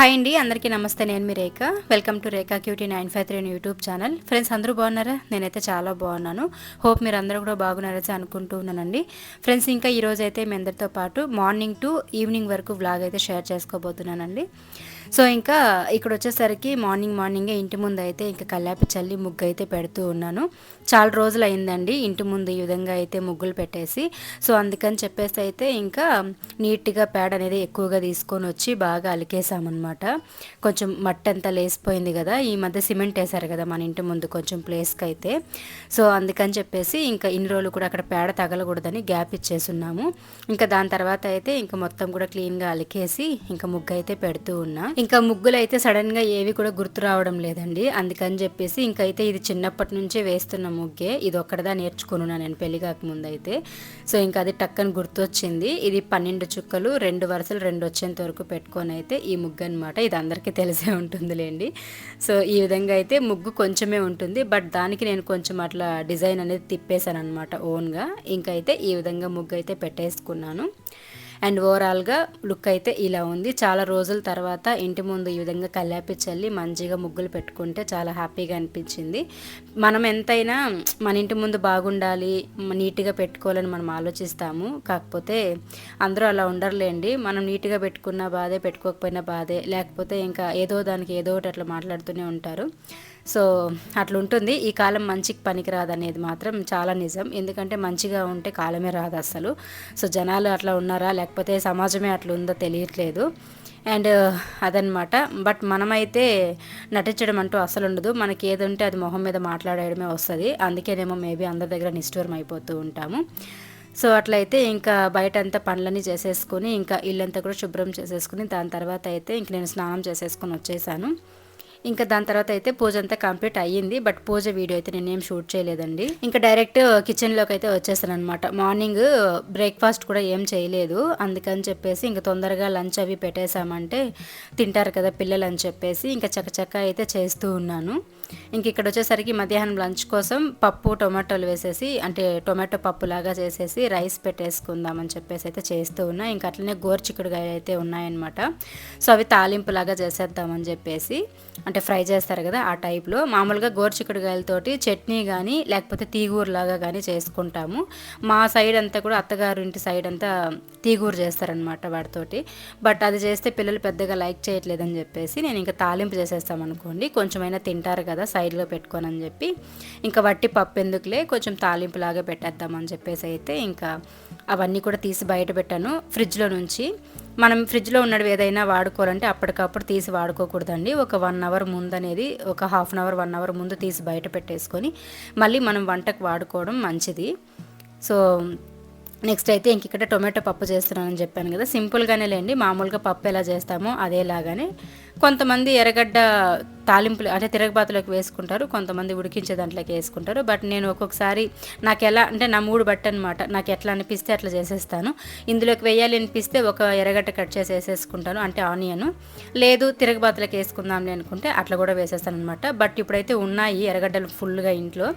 Hi అండి అందరికీ నమస్తే. నేను మీ Rekha. Welcome to Rekha cutie nine five three YouTube channel. Friends అందరూ బాగున్నారా? నేనైతే చాలా బాగున్నాను. హోప్ మీరు అందరూ కూడా బాగున్నారని అనుకుంటూ ఉన్నానండి. ఫ్రెండ్స్ ఇంకా ఈరోజు అయితే మీ అందరితో పాటు మార్నింగ్ టు ఈవినింగ్ వరకు వ్లాగ్ అయితే షేర్ చేసుకోబోతున్నానండి. సో ఇంకా ఇక్కడ వచ్చేసరికి మార్నింగ్ మార్నింగే ఇంటి ముందు అయితే ఇంకా కల్లాపి చల్లి ముగ్గు అయితే పెడుతూ ఉన్నాను. చాలా రోజులు అయిందండి ఇంటి ముందు ఈ విధంగా అయితే ముగ్గులు పెట్టేసి సో అందుకని చెప్పేసి అయితే ఇంకా నీట్గా పేడ అనేది ఎక్కువగా తీసుకొని వచ్చి బాగా అలికేసామన్నమాట కొంచెం మట్టి అంతా లేసిపోయింది కదా ఈ మధ్య సిమెంట్ వేశారు కదా మన ఇంటి ముందు కొంచెం ప్లేస్కి అయితే సో అందుకని చెప్పేసి ఇంకా ఇన్ని రోజులు కూడా అక్కడ పేడ తగలకూడదని గ్యాప్ ఇచ్చేసున్నాము. ఇంకా దాని తర్వాత అయితే ఇంకా మొత్తం కూడా క్లీన్గా అలికేసి ఇంకా ముగ్గు అయితే పెడుతూ ఉన్నా. ఇంకా ముగ్గులు అయితే సడన్గా ఏవి కూడా గుర్తు రావడం లేదండి. అందుకని చెప్పేసి ఇంకైతే అయితే ఇది చిన్నప్పటి నుంచే వేస్తున్నాము. ముగ్గే. ఇది ఒక్కడదా నేర్చుకున్నా నేను పెళ్ళి కాకముందు అయితే సో ఇంకా అది టక్కని గుర్తొచ్చింది. ఇది పన్నెండు చుక్కలు రెండు వరుసలు రెండు వచ్చేంత వరకు పెట్టుకొని అయితే ఈ ముగ్గు అనమాట ఇది అందరికీ తెలిసే ఉంటుందిలేండి. సో ఈ విధంగా అయితే ముగ్గు కొంచెమే ఉంటుంది. బట్ దానికి నేను కొంచెం అట్లా డిజైన్ అనేది తిప్పేశాను అనమాట ఓన్గా. ఇంకైతే అయితే ఈ విధంగా ముగ్గు అయితే పెట్టేసుకున్నాను. అండ్ ఓవరాల్గా లుక్ అయితే ఇలా ఉంది. చాలా రోజుల తర్వాత ఇంటి ముందు ఈ విధంగా కల్లాపి చల్లి మంచిగా ముగ్గులు పెట్టుకుంటే చాలా హ్యాపీగా అనిపించింది. మనం ఎంతైనా మన ఇంటి ముందు బాగుండాలి నీట్గా పెట్టుకోవాలని మనం ఆలోచిస్తాము. కాకపోతే అందరూ అలా ఉండరులేండి. మనం నీట్గా పెట్టుకున్న బాధే పెట్టుకోకపోయినా బాధే లేకపోతే ఇంకా ఏదో దానికి ఏదో ఒకటి అట్లా మాట్లాడుతూనే ఉంటారు. సో అట్లుంటుంది. ఈ కాలం మంచికి పనికిరాదు అనేది మాత్రం చాలా నిజం. ఎందుకంటే మంచిగా ఉంటే కాలమే రాదు అసలు సో జనాలు అట్లా ఉన్నారా? లేకపోతే సమాజమే అట్లా ఉందో తెలియట్లేదు. అండ్ అదనమాట. బట్ మనమైతే నటించడం అంటూ అసలు ఉండదు. మనకి ఏది ఉంటే అది మొహం మీద మాట్లాడడమే వస్తుంది. అందుకేనేమో మేబీ అందరి దగ్గర నిష్ఠూరం అయిపోతూ ఉంటాము. సో అట్లయితే ఇంకా బయట అంతా పనులన్నీ చేసేసుకుని ఇంకా ఇల్లంతా కూడా శుభ్రం చేసేసుకుని దాని తర్వాత అయితే ఇంక నేను స్నానం చేసేసుకుని వచ్చేసాను. ఇంకా దాని తర్వాత అయితే పూజ అంతా కంప్లీట్ అయ్యింది. బట్ పూజ వీడియో అయితే నేనేం షూట్ చేయలేదండి. ఇంకా డైరెక్ట్ కిచెన్లోకి అయితే వచ్చేసాను అనమాట మార్నింగ్ బ్రేక్ఫాస్ట్ కూడా ఏం చేయలేదు. అందుకని చెప్పేసి ఇంకా తొందరగా లంచ్ అవి పెట్టేశామంటే తింటారు కదా పిల్లలు అని చెప్పేసి ఇంకా చక్కచక్క అయితే చేస్తూ ఉన్నాను. ఇంక ఇక్కడ వచ్చేసరికి మధ్యాహ్నం లంచ్ కోసం పప్పు టొమాటోలు వేసేసి అంటే టొమాటో పప్పు లాగా చేసేసి రైస్ పెట్టేసుకుందామని చెప్పేసి అయితే చేస్తూ ఉన్నా. ఇంకా అట్లనే గోరుచిక్కుడుగాయలు అయితే ఉన్నాయన్నమాట. సో అవి తాలింపు లాగా చేసేద్దామని చెప్పేసి అంటే ఫ్రై చేస్తారు కదా ఆ టైప్లో. మామూలుగా గోరుచిక్కుడుగాయలతోటి చట్నీ కానీ లేకపోతే తీగూరు లాగా కానీ చేసుకుంటాము. మా సైడ్ అంతా కూడా అత్తగారు ఇంటి సైడ్ అంతా తీగూరు చేస్తారనమాట వాటితోటి. బట్ అది చేస్తే పిల్లలు పెద్దగా లైక్ చేయట్లేదని చెప్పేసి నేను ఇంకా తాలింపు చేసేస్తామనుకోండి కొంచెమైనా తింటారు కదా సైడ్లో పెట్టుకొని అని చెప్పి. ఇంకా వట్టి పప్పు ఎందుకులే కొంచెం తాలింపు లాగా పెట్టేద్దామని చెప్పేసి అయితే ఇంకా అవన్నీ కూడా తీసి బయట పెట్టాను. ఫ్రిడ్జ్లో నుంచి మనం ఫ్రిడ్జ్లో ఉన్నవి ఏదైనా వాడుకోవాలంటే అప్పటికప్పుడు తీసి వాడుకోకూడదండి. ఒక వన్ అవర్ ముందు అనేది ఒక half an hour one hour ముందు తీసి బయట పెట్టేసుకొని మళ్ళీ మనం వంటకు వాడుకోవడం మంచిది. సో నెక్స్ట్ అయితే ఇంక ఇక్కడ టొమాటో పప్పు చేస్తున్నానని చెప్పాను కదా. సింపుల్గానే లేండి మామూలుగా పప్పు ఎలా చేస్తామో అదేలాగానే కొంతమంది ఎర్రగడ్డ తాలింపులు అంటే తిరగబాతులోకి వేసుకుంటారు కొంతమంది ఉడికించే దాంట్లోకి వేసుకుంటారు. బట్ నేను ఒక్కొక్కసారి నాకు ఎలా అంటే నా మూడు బట్ట అనమాట నాకు ఎట్లా అనిపిస్తే అట్లా చేసేస్తాను. ఇందులోకి వేయాలి అనిపిస్తే ఒక ఎర్రగడ్డ కట్ చేసి వేసేసుకుంటాను అంటే ఆనియన్. లేదు తిరగబాతులకు వేసుకుందాంలే అనుకుంటే అట్లా కూడా వేసేస్తాను అనమాట బట్ ఇప్పుడైతే ఉన్నాయి ఎర్రగడ్డలు ఫుల్గా ఇంట్లో.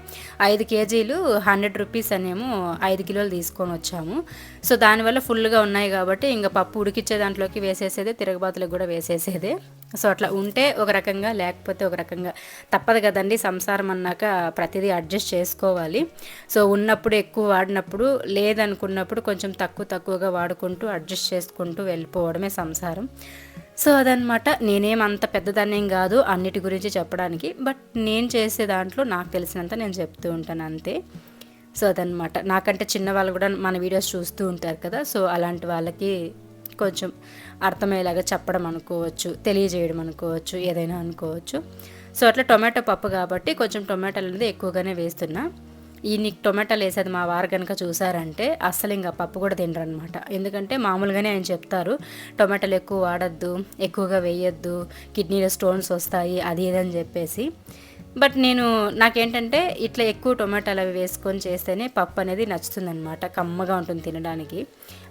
ఐదు కేజీలు హండ్రెడ్ రూపీస్ అనేమో ఐదు కిలోలు తీసుకొని వచ్చాము. సో దానివల్ల ఫుల్గా ఉన్నాయి కాబట్టి ఇంకా పప్పు ఉడికిచ్చే దాంట్లోకి వేసేసేదే తిరగబాతులకు కూడా వేసేసేదే. సో అట్లా ఉంటే ఒక రకంగా లేకపోతే ఒక రకంగా. తప్పదు కదండి సంసారం అన్నాక ప్రతిదీ అడ్జస్ట్ చేసుకోవాలి. సో ఉన్నప్పుడు ఎక్కువ వాడినప్పుడు లేదనుకున్నప్పుడు కొంచెం తక్కువ తక్కువగా వాడుకుంటూ అడ్జస్ట్ చేసుకుంటూ వెళ్ళిపోవడమే సంసారం. సో అదనమాట నేనేం అంత పెద్దదాన్నేం కాదు అన్నిటి గురించి చెప్పడానికి. బట్ నేను చేసే దాంట్లో నాకు తెలిసినంత నేను చెప్తూ ఉంటాను అంతే. సో అదనమాట. నాకంటే చిన్న వాళ్ళు కూడా మన వీడియోస్ చూస్తూ ఉంటారు కదా సో అలాంటి వాళ్ళకి కొంచెం అర్థమయ్యేలాగా చెప్పడం అనుకోవచ్చు తెలియజేయడం అనుకోవచ్చు ఏదైనా అనుకోవచ్చు. సో అట్లా టొమాటో పప్పు కాబట్టి కొంచెం టొమాటోలు అనేది ఎక్కువగానే వేస్తున్నా. ఈ నీకు టొమాటోలు వేసేది మా వారు కనుక చూసారంటే అస్సలు ఇంకా పప్పు కూడా తినరు అనమాట ఎందుకంటే మామూలుగానే ఆయన చెప్తారు టొమాటోలు ఎక్కువ వాడద్దు ఎక్కువగా వేయొద్దు కిడ్నీలో స్టోన్స్ వస్తాయి అది ఇదని చెప్పేసి. బట్ నేను నాకేంటంటే ఇట్లా ఎక్కువ టొమాటోలు అవి వేసుకొని చేస్తేనే పప్పు అనేది నచ్చుతుందనమాట కమ్మగా ఉంటుంది తినడానికి.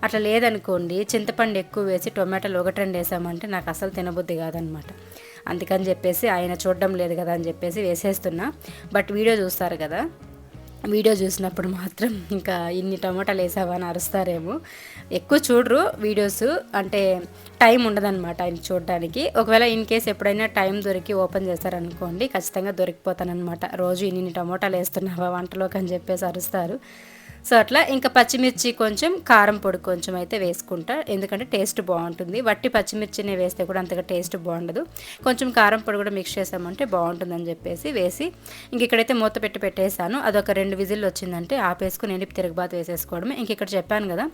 అట్లా లేదనుకోండి చింతపండు ఎక్కువ వేసి టొమాటోలు ఒకటి రెండు వేసామంటే నాకు అసలు తినబుద్ధి కాదనమాట అందుకని చెప్పేసి ఆయన చూడడం లేదు కదా అని చెప్పేసి వేసేస్తున్నా. బట్ వీడియో చూస్తారు కదా వీడియో చూసినప్పుడు మాత్రం ఇంకా ఇన్ని టమాటాలు వేసావా అని అరుస్తారేమో. ఎక్కువ చూడరు వీడియోస్ అంటే టైం ఉండదన్నమాట ఆయన చూడడానికి. ఒకవేళ ఇన్ కేస్ ఎప్పుడైనా టైం దొరికి ఓపెన్ చేస్తారనుకోండి ఖచ్చితంగా దొరికిపోతానమాట రోజు ఇన్ని టమోటాలు వేస్తున్నావా వంటలోకి అని చెప్పేసి అరుస్తారు. సో అట్లా ఇంకా పచ్చిమిర్చి కొంచెం కారం పొడి కొంచెం అయితే వేసుకుంటా. ఎందుకంటే టేస్ట్ బాగుంటుంది. వట్టి పచ్చిమిర్చిని వేస్తే కూడా అంతగా టేస్ట్ బాగుండదు. కొంచెం కారం పొడి కూడా మిక్స్ చేసామంటే బాగుంటుందని చెప్పేసి వేసి ఇంక ఇక్కడైతే మూత పెట్టి పెట్టేశాను. అదొక రెండు విజిల్లు వచ్చిందంటే ఆపేసుకుని ఎండి తిరగబాత్ వేసేసుకోవడమే. ఇంక ఇక్కడ చెప్పాను కదా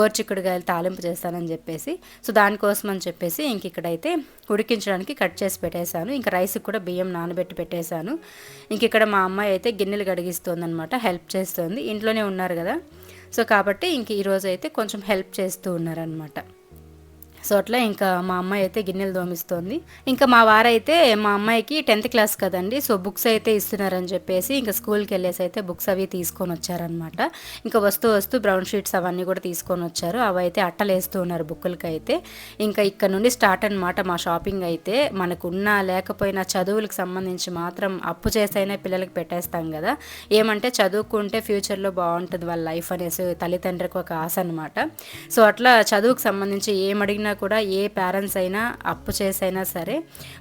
గోర్చిక్కుడుగాయలు తాలింపు చేస్తానని చెప్పేసి. సో దానికోసం అని చెప్పేసి ఇంక ఇక్కడైతే ఉడికించడానికి కట్ చేసి పెట్టేశాను. ఇంకా రైస్కి కూడా బియ్యం నానబెట్టి పెట్టేశాను. ఇంక ఇక్కడ మా అమ్మాయి అయితే గిన్నెలు కడిగిస్తుంది అనమాట హెల్ప్ చేస్తుంది. ఇంట్లోనే ఉన్నారు కదా. సో కాబట్టి ఇంక ఈరోజు అయితే కొంచెం హెల్ప్ చేస్తూ ఉన్నారనమాట సో అట్లా ఇంకా మా అమ్మాయి అయితే గిన్నెలు దోమిస్తోంది. ఇంకా మా వారైతే మా అమ్మాయికి టెన్త్ క్లాస్ కదండి సో బుక్స్ అయితే ఇస్తున్నారని చెప్పేసి ఇంకా స్కూల్కి వెళ్ళేసి అయితే బుక్స్ అవి తీసుకొని వచ్చారనమాట ఇంకా వస్తూ వస్తూ బ్రౌన్ షీట్స్ అవన్నీ కూడా తీసుకొని వచ్చారు. అవి అయితే అట్టలు వేస్తూ ఉన్నారు బుక్కులకి అయితే ఇంకా ఇక్కడ నుండి స్టార్ట్ అనమాట మా షాపింగ్ అయితే. మనకున్నా లేకపోయినా చదువులకు సంబంధించి మాత్రం అప్పు చేసైనా పిల్లలకి పెట్టేస్తాం కదా. ఏమంటే చదువుకుంటే ఫ్యూచర్లో బాగుంటుంది వాళ్ళ లైఫ్ అనేసి తల్లిదండ్రులకు ఒక ఆశ అనమాట సో అట్లా చదువుకు సంబంధించి ఏమడిగినా అయినా కూడా ఏ పేరెంట్స్ అయినా అప్పు చేసైనా సరే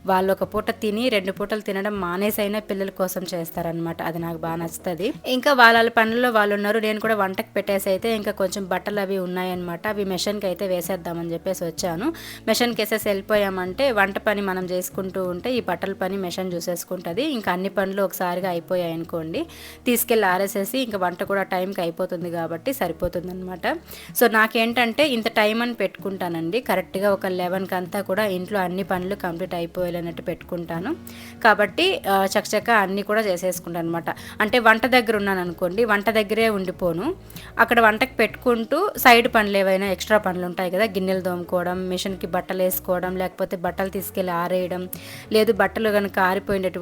వాళ్ళు ఒక పూట తిని రెండు పూటలు తినడం మానేసైనా పిల్లల కోసం చేస్తారనమాట అది నాకు బాగా నచ్చుతుంది. ఇంకా వాళ్ళ పనుల్లో వాళ్ళు ఉన్నారు. నేను కూడా వంటకు పెట్టేసి అయితే ఇంకా కొంచెం బట్టలు అవి ఉన్నాయన్నమాట. అవి మెషన్కి అయితే వేసేద్దామని చెప్పేసి వచ్చాను. మెషన్కి వేసేసి వెళ్ళిపోయామంటే వంట పని మనం చేసుకుంటూ ఉంటే ఈ బట్టల పని మెషిన్ చూసేసుకుంటుంది. ఇంకా అన్ని పనులు ఒకసారిగా అయిపోయాయి అనుకోండి. తీసుకెళ్ళి ఆరేసేసి ఇంకా వంట కూడా టైంకి అయిపోతుంది కాబట్టి సరిపోతుంది అనమాట సో నాకేంటంటే ఇంత టైం అని పెట్టుకుంటానండి. కరెక్ట్ కరెక్ట్గా ఒక లెవెన్కి అంతా కూడా ఇంట్లో అన్ని పనులు కంప్లీట్ అయిపోయాలన్నట్టు పెట్టుకుంటాను. కాబట్టి చకచక అన్నీ కూడా చేసేసుకుంటాను అనమాట అంటే వంట దగ్గర ఉన్నాను అనుకోండి వంట దగ్గరే ఉండిపోను. అక్కడ వంటకు పెట్టుకుంటూ సైడ్ పనులు ఏవైనా ఎక్స్ట్రా పనులు ఉంటాయి కదా గిన్నెలు తోముకోవడం మిషన్కి బట్టలు వేసుకోవడం లేకపోతే బట్టలు తీసుకెళ్ళి ఆరేయడం లేదు బట్టలు కనుక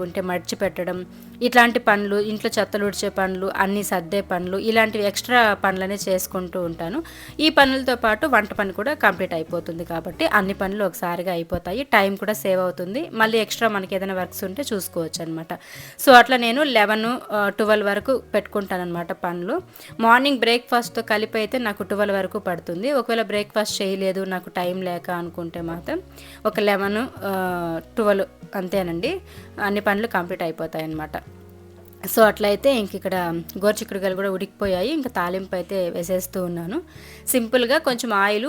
ఉంటే మడిచి పెట్టడం ఇట్లాంటి పనులు ఇంట్లో చెత్తలు ఉడిచే పనులు అన్ని సర్దే పనులు ఇలాంటివి ఎక్స్ట్రా పనులనే చేసుకుంటూ ఉంటాను. ఈ పనులతో పాటు వంట పని కూడా కంప్లీట్ అయిపోతుంది. కాబట్టి అన్ని పనులు ఒకసారిగా అయిపోతాయి. టైం కూడా సేవ్ అవుతుంది. మళ్ళీ ఎక్స్ట్రా మనకి ఏదైనా వర్క్స్ ఉంటే చూసుకోవచ్చు అనమాట సో అట్లా నేను లెవెన్ ట్వెల్వ్ వరకు పెట్టుకుంటాను అనమాట పనులు మార్నింగ్ బ్రేక్ఫాస్ట్తో కలిపి అయితే నాకు ట్వెల్వ్ వరకు పడుతుంది. ఒకవేళ బ్రేక్ఫాస్ట్ చేయలేదు నాకు టైం లేక అనుకుంటే మాత్రం ఒక లెవెన్ ట్వెల్వ్ అంతేనండి. అన్ని పనులు కంప్లీట్ అయిపోతాయి అన్నమాట సో అట్లయితే ఇంక ఇక్కడ గోరుచిక్కుడుకాయలు కూడా ఉడికిపోయాయి. ఇంకా తాలింపు అయితే వేసేస్తూ ఉన్నాను. సింపుల్గా కొంచెం ఆయిల్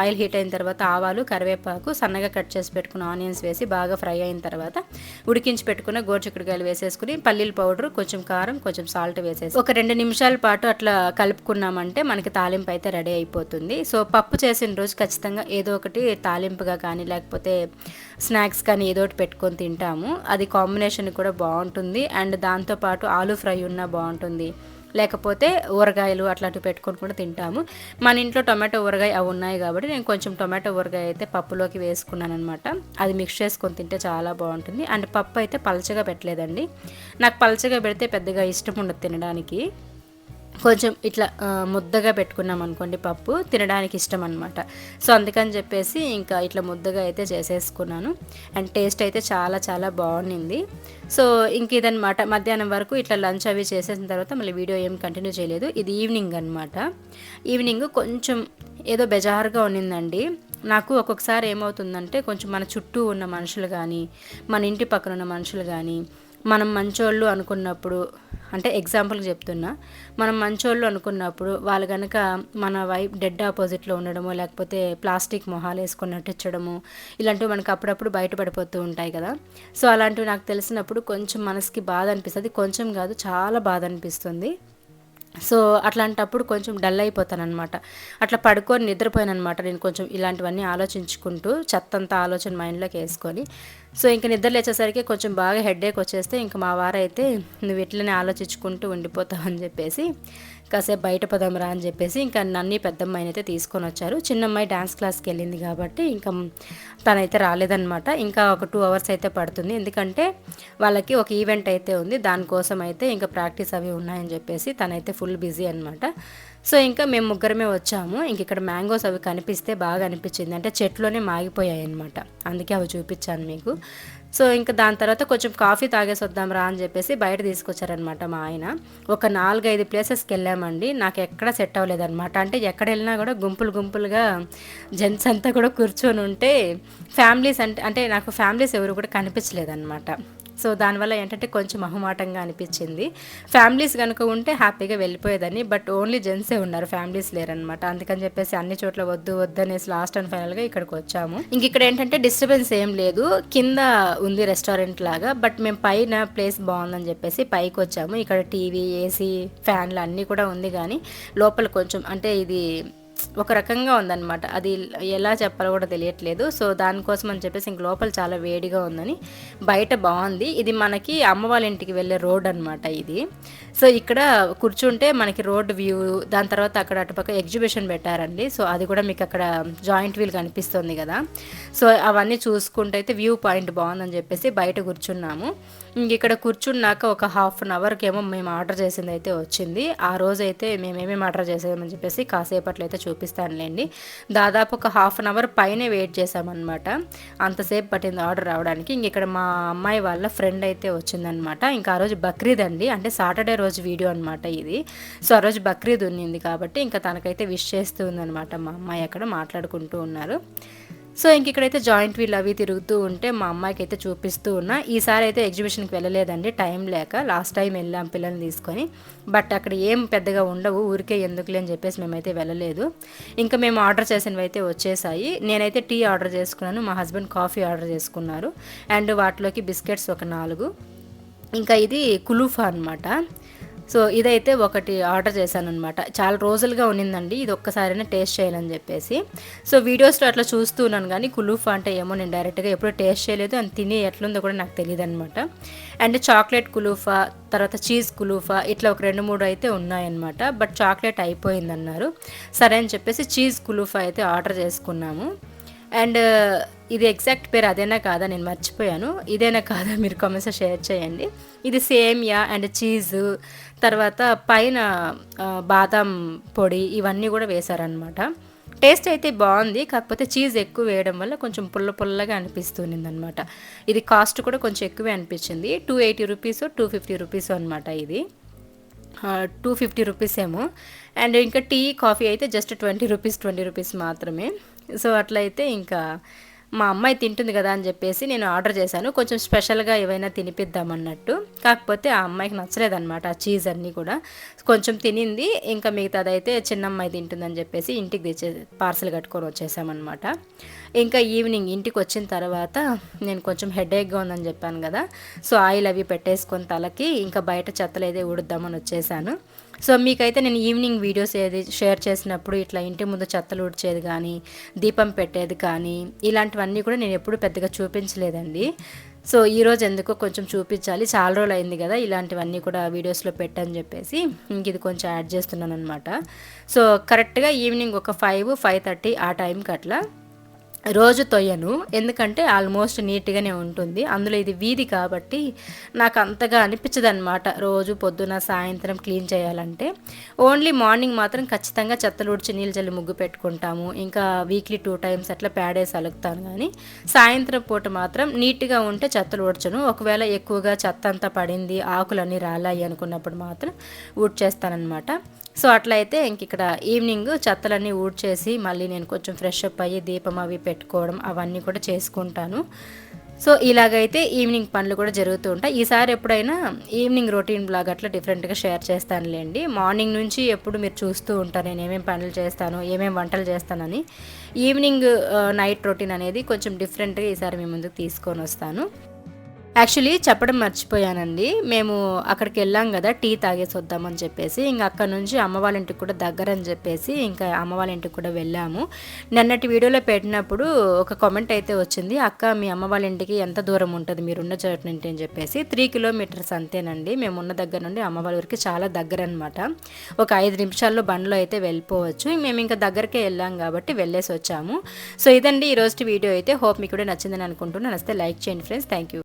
ఆయిల్ హీట్ అయిన తర్వాత ఆవాలు కరివేపాకు సన్నగా కట్ చేసి పెట్టుకున్న ఆనియన్స్ వేసి బాగా ఫ్రై అయిన తర్వాత ఉడికించి పెట్టుకున్న గోరుచిక్కుడుకాయలు వేసేసుకుని పల్లీల పౌడర్ కొంచెం కారం కొంచెం సాల్ట్ వేసేసి ఒక రెండు నిమిషాల పాటు అట్లా కలుపుకున్నామంటే మనకి తాలింపు అయితే రెడీ అయిపోతుంది. సో పప్పు చేసిన రోజు ఖచ్చితంగా ఏదో ఒకటి తాలింపుగా కానీ లేకపోతే స్నాక్స్ కానీ ఏదో ఒకటి పెట్టుకొని తింటాము. అది కాంబినేషన్ కూడా బాగుంటుంది. అండ్ దాంతోపాటు పాటు ఆలు ఫ్రై ఉన్నా బాగుంటుంది. లేకపోతే ఊరగాయలు అట్లాంటివి పెట్టుకొని కూడా తింటాము. మన ఇంట్లో టొమాటో ఊరగాయ అవి ఉన్నాయి కాబట్టి నేను కొంచెం టొమాటో ఊరగాయ అయితే పప్పులోకి వేసుకున్నాను అనమాట అది మిక్స్ చేసుకొని తింటే చాలా బాగుంటుంది. అండ్ పప్పు అయితే పలచగా పెట్టలేదండి. నాకు పలచగా పెడితే పెద్దగా ఇష్టం ఉండదు తినడానికి. కొంచెం ఇట్లా ముద్దగా పెట్టుకున్నాం అనుకోండి పప్పు తినడానికి ఇష్టం అనమాట సో అందుకని చెప్పేసి ఇంకా ఇట్లా ముద్దగా అయితే చేసేసుకున్నాను. అండ్ టేస్ట్ అయితే చాలా చాలా బాగుండింది. సో ఇంక ఇదనమాట మధ్యాహ్నం వరకు ఇట్లా లంచ్ అవి చేసేసిన తర్వాత మళ్ళీ వీడియో ఏం కంటిన్యూ చేయలేదు. ఇది ఈవినింగ్ అనమాట ఈవినింగ్ కొంచెం ఏదో బెజారుగా ఉన్నిందండి. నాకు ఒక్కొక్కసారి ఏమవుతుందంటే కొంచెం మన చుట్టూ ఉన్న మనుషులు కానీ మన ఇంటి పక్కన ఉన్న మనుషులు కానీ మనం మంచోళ్ళు అనుకున్నప్పుడు అంటే ఎగ్జాంపుల్కి చెప్తున్నా మనం మంచోళ్ళు అనుకున్నప్పుడు వాళ్ళు కనుక మన వైఫ్ డెడ్ ఆపోజిట్లో ఉండడము లేకపోతే ప్లాస్టిక్ మొహాలు వేసుకొని నటించడము ఇలాంటివి మనకు అప్పుడప్పుడు బయటపడిపోతూ ఉంటాయి కదా. సో అలాంటివి నాకు తెలిసినప్పుడు కొంచెం మనసుకి బాధ అనిపిస్తుంది. కొంచెం కాదు చాలా బాధ అనిపిస్తుంది. సో అట్లాంటప్పుడు కొంచెం డల్ అయిపోతాను అనమాట అట్లా పడుకొని నిద్రపోయాను అనమాట నేను కొంచెం ఇలాంటివన్నీ ఆలోచించుకుంటూ చెత్తంతా ఆలోచన మైండ్లోకి వేసుకొని సో ఇంక నిద్ర లేచేసరికి కొంచెం బాగా హెడేక్ వచ్చేస్తే ఇంక మా వారైతే నువ్వు ఇట్లనే ఆలోచించుకుంటూ ఉండిపోతావు అని చెప్పేసి కాసేపు బయట పదం రా అని చెప్పేసి ఇంకా నన్ని పెద్దమ్మాయిని అయితే తీసుకొని వచ్చారు. చిన్నమ్మాయి డ్యాన్స్ క్లాస్కి వెళ్ళింది కాబట్టి ఇంకా తనైతే రాలేదనమాట ఇంకా ఒక టూ అవర్స్ అయితే పడుతుంది. ఎందుకంటే వాళ్ళకి ఒక ఈవెంట్ అయితే ఉంది. దానికోసం అయితే ఇంకా ప్రాక్టీస్ అవి ఉన్నాయని చెప్పేసి తనైతే ఫుల్ బిజీ అనమాట సో ఇంకా మేము ముగ్గురమే వచ్చాము. ఇంక ఇక్కడ మ్యాంగోస్ అవి కనిపిస్తే బాగా అనిపించింది. అంటే చెట్లోనే మాగిపోయాయి అనమాట అందుకే అవి చూపించాను మీకు. సో ఇంకా దాని తర్వాత కొంచెం కాఫీ తాగేసి వద్దాం రా అని చెప్పేసి బయట తీసుకొచ్చారనమాట మా ఆయన. ఒక నాలుగైదు ప్లేసెస్కి వెళ్ళామండి. నాకు ఎక్కడ సెట్ అవ్వలేదన్నమాట. అంటే ఎక్కడ వెళ్ళినా కూడా గుంపులు గుంపులుగా జెంట్స్ అంతా కూడా కూర్చొని ఉంటే ఫ్యామిలీస్ అంటే అంటే నాకు ఫ్యామిలీస్ ఎవరు కూడా కనిపించలేదన్నమాట. సో దానివల్ల ఏంటంటే కొంచెం అహమాటంగా అనిపించింది. ఫ్యామిలీస్ కనుక ఉంటే హ్యాపీగా వెళ్ళిపోయేదని బట్ ఓన్లీ జెంట్సే ఉన్నారు ఫ్యామిలీస్ లేరనమాట అందుకని చెప్పేసి అన్ని చోట్ల వద్దు వద్దనేసి లాస్ట్ అండ్ ఫైనల్గా ఇక్కడికి వచ్చాము. ఇంక ఇక్కడ ఏంటంటే డిస్టర్బెన్స్ ఏం లేదు. కింద ఉంది రెస్టారెంట్ లాగా బట్ మేము పైన ప్లేస్ బాగుందని చెప్పేసి పైకి వచ్చాము. ఇక్కడ టీవీ ఏసీ ఫ్యాన్లు అన్నీ కూడా ఉంది కానీ లోపల కొంచెం అంటే ఇది ఒక రకంగా ఉందన్నమాట. అది ఎలా చెప్పాలో కూడా తెలియట్లేదు. సో దానికోసం అని చెప్పేసి ఇంక లోపల చాలా వేడిగా ఉందని బయట బాగుంది. ఇది మనకి అమ్మ వాళ్ళ ఇంటికి వెళ్ళే రోడ్ అనమాట ఇది. సో ఇక్కడ కూర్చుంటే మనకి రోడ్ వ్యూ దాని తర్వాత అక్కడ అటుపక్క ఎగ్జిబిషన్ పెట్టారండి. సో అది కూడా మీకు అక్కడ జాయింట్ వీల్ కనిపిస్తుంది కదా. సో అవన్నీ చూసుకుంటే అయితే వ్యూ పాయింట్ బాగుందని చెప్పేసి బయట కూర్చున్నాము. ఇక్కడ కూర్చున్నాక ఒక హాఫ్ అన్ అవర్కి ఏమో మేము ఆర్డర్ చేసింది అయితే వచ్చింది. ఆ రోజు అయితే మేమేమేమి ఆర్డర్ చేసామని చెప్పేసి కాసేపట్లో అయితే చూపిస్తానులేండి. దాదాపు ఒక హాఫ్ అన్ అవర్ పైనే వెయిట్ చేసామన్నమాట అంతసేపు పట్టింది ఆర్డర్ రావడానికి. ఇంక ఇక్కడ మా అమ్మాయి వాళ్ళ ఫ్రెండ్ అయితే వచ్చిందనమాట ఇంకా ఆ రోజు బక్రీద్ అండి. అంటే సాటర్డే రోజు వీడియో అనమాట ఇది. సో ఆ రోజు బక్రీద్ ఉన్నింది కాబట్టి ఇంకా తనకైతే విష్ చేస్తూ ఉందనమాట మా అమ్మాయి అక్కడ మాట్లాడుకుంటూ ఉన్నారు. సో ఇంక ఇక్కడైతే జాయింట్ వీల్ అవి తిరుగుతూ ఉంటే మా అమ్మాయికి అయితే చూపిస్తూ ఉన్నా. ఈసారి అయితే ఎగ్జిబిషన్కి వెళ్ళలేదండి టైం లేక. లాస్ట్ టైం వెళ్ళాం పిల్లల్ని తీసుకొని. బట్ అక్కడ ఏం పెద్దగా ఉండవు ఊరికే ఎందుకులే అని చెప్పేసి మేమైతే వెళ్ళలేదు. ఇంకా మేము ఆర్డర్ చేసినవి అయితే వచ్చేసాయి. నేనైతే టీ ఆర్డర్ చేసుకున్నాను మా హస్బెండ్ కాఫీ ఆర్డర్ చేసుకున్నారు. అండ్ వాటిలోకి బిస్కెట్స్ ఒక నాలుగు. ఇంకా ఇది కులూఫా అనమాట సో ఇదైతే ఒకటి ఆర్డర్ చేశాను అనమాట చాలా రోజులుగా ఉన్నిందండి ఇది ఒక్కసారైనా టేస్ట్ చేయాలని చెప్పేసి. సో వీడియోస్లో అట్లా చూస్తూ ఉన్నాను కానీ కులూఫా అంటే ఏమో నేను డైరెక్ట్గా ఎప్పుడూ టేస్ట్ చేయలేదు అని తిని ఎట్లుందో కూడా నాకు తెలియదు అనమాట అండ్ చాక్లెట్ కులూఫా తర్వాత చీజ్ కులూఫా ఇట్లా ఒక రెండు మూడు అయితే ఉన్నాయన్నమాట. బట్ చాక్లెట్ అయిపోయిందన్నారు. సరే అని చెప్పేసి చీజ్ కులూఫా అయితే ఆర్డర్ చేసుకున్నాము. అండ్ uh, ఇది ఎగ్జాక్ట్ పేరు అదేనా కాదా? నేను మర్చిపోయాను. ఇదేనా కాదా? మీరు కామెంట్స్ షేర్ చేయండి. ఇది సేమియా అండ్ చీజు తర్వాత పైన uh, బాదం పొడి ఇవన్నీ కూడా వేశారనమాట టేస్ట్ అయితే బాగుంది కాకపోతే చీజ్ ఎక్కువ వేయడం వల్ల కొంచెం పుల్ల పుల్లగా అనిపిస్తుంది అనమాట ఇది కాస్ట్ కూడా కొంచెం ఎక్కువే అనిపించింది. Two eighty rupees two fifty rupees అనమాట ఇది. టూ ఫిఫ్టీ రూపీస్ ఏమో అండ్ ఇంకా టీ కాఫీ అయితే just twenty rupees twenty rupees మాత్రమే. సో అట్లయితే ఇంకా మా అమ్మాయి తింటుంది కదా అని చెప్పేసి నేను ఆర్డర్ చేశాను. కొంచెం స్పెషల్గా ఏవైనా తినిపిద్దామన్నట్టు. కాకపోతే ఆ అమ్మాయికి నచ్చలేదన్నమాట ఆ చీజ్ అన్నీ కూడా. కొంచెం తినింది. ఇంకా మిగతాదైతే చిన్న అమ్మాయి తింటుందని చెప్పేసి ఇంటికి తెచ్చే పార్సల్ కట్టుకొని వచ్చేసామన్నమాట. ఇంకా ఈవినింగ్ ఇంటికి వచ్చిన తర్వాత నేను కొంచెం హెడేక్గా ఉందని చెప్పాను కదా. సో ఆయిల్ అవి పెట్టేసుకొని తలకి ఇంకా బయట చెత్తలు అయితే ఉడుద్దామని వచ్చేసాను. సో మీకైతే నేను ఈవినింగ్ వీడియోస్ ఏది షేర్ చేసినప్పుడు ఇట్లా ఇంటి ముందు చెత్తలు ఉడిచేది కానీ దీపం పెట్టేది కానీ ఇలాంటివన్నీ కూడా నేను ఎప్పుడు పెద్దగా చూపించలేదండి. సో ఈరోజు ఎందుకో కొంచెం చూపించాలి. చాలా రోజులు అయింది కదా ఇలాంటివన్నీ కూడా వీడియోస్లో పెట్టని చెప్పేసి ఇంక ఇది కొంచెం యాడ్ చేస్తున్నాను అనమాట సో కరెక్ట్గా ఈవినింగ్ ఒక ఫైవ్ ఫైవ్ థర్టీ ఆ టైంకి అట్లా రోజు తొయ్యను. ఎందుకంటే ఆల్మోస్ట్ నీట్గానే ఉంటుంది. అందులో ఇది వీధి కాబట్టి నాకు అంతగా అనిపించదు అనమాట రోజు పొద్దున సాయంత్రం క్లీన్ చేయాలంటే. ఓన్లీ మార్నింగ్ మాత్రం ఖచ్చితంగా చెత్తలు ఉడిచి నీళ్ళు చల్లి ముగ్గు పెట్టుకుంటాము. ఇంకా వీక్లీ టూ టైమ్స్ అట్లా ప్యాడేసి అలుగుతాను కానీ సాయంత్రం పూట మాత్రం నీట్గా ఉంటే చెత్తలు ఉడచను. ఒకవేళ ఎక్కువగా చెత్త అంతా పడింది ఆకులన్నీ రాలాయి అనుకున్నప్పుడు మాత్రం ఊడ్చేస్తానమాట సో అట్లయితే ఇంక ఇక్కడ ఈవినింగ్ చెత్తలన్నీ ఊడ్చేసి మళ్ళీ నేను కొంచెం ఫ్రెష్ అప్ అయ్యి దీపం అవి పెట్టుకోవడం అవన్నీ కూడా చేసుకుంటాను. సో ఇలాగైతే ఈవినింగ్ పనులు కూడా జరుగుతూ ఉంటాయి. ఈసారి ఎప్పుడైనా ఈవినింగ్ రొటీన్ బ్లాగ్ అట్లా డిఫరెంట్గా షేర్ చేస్తానులేండి. మార్నింగ్ నుంచి ఎప్పుడు మీరు చూస్తూ ఉంటారు నేను ఏమేమి పనులు చేస్తాను ఏమేమి వంటలు చేస్తానని. ఈవినింగ్ నైట్ రొటీన్ అనేది కొంచెం డిఫరెంట్గా ఈసారి మీ ముందుకు తీసుకొని వస్తాను. యాక్చువల్లీ చెప్పడం మర్చిపోయానండి. మేము అక్కడికి వెళ్ళాం కదా టీ తాగేసి వద్దామని చెప్పేసి. ఇంకా అక్కడ నుంచి అమ్మ వాళ్ళ ఇంటికి కూడా దగ్గర అని చెప్పేసి ఇంకా అమ్మ వాళ్ళ ఇంటికి కూడా వెళ్ళాము. నిన్నటి వీడియోలో పెట్టినప్పుడు ఒక కామెంట్ అయితే వచ్చింది. అక్క మీ అమ్మ వాళ్ళ ఇంటికి ఎంత దూరం ఉంటుంది? మీరున్న చోటు నుండి అని చెప్పేసి. త్రీ కిలోమీటర్స్ అంతేనండి. మేము ఉన్న దగ్గర నుండి అమ్మ వాళ్ళ ఊరికి చాలా దగ్గర అనమాట ఒక ఐదు నిమిషాల్లో బండ్లో అయితే వెళ్ళిపోవచ్చు. మేము ఇంకా దగ్గరకే వెళ్ళాం కాబట్టి వెళ్ళేసి వచ్చాము. సో ఇదండి ఈరోజు వీడియో అయితే. హోప్ మీకు కూడా నచ్చిందని అనుకుంటున్నాను. నచ్చితే లైక్ చేయండి ఫ్రెండ్స్. Thank you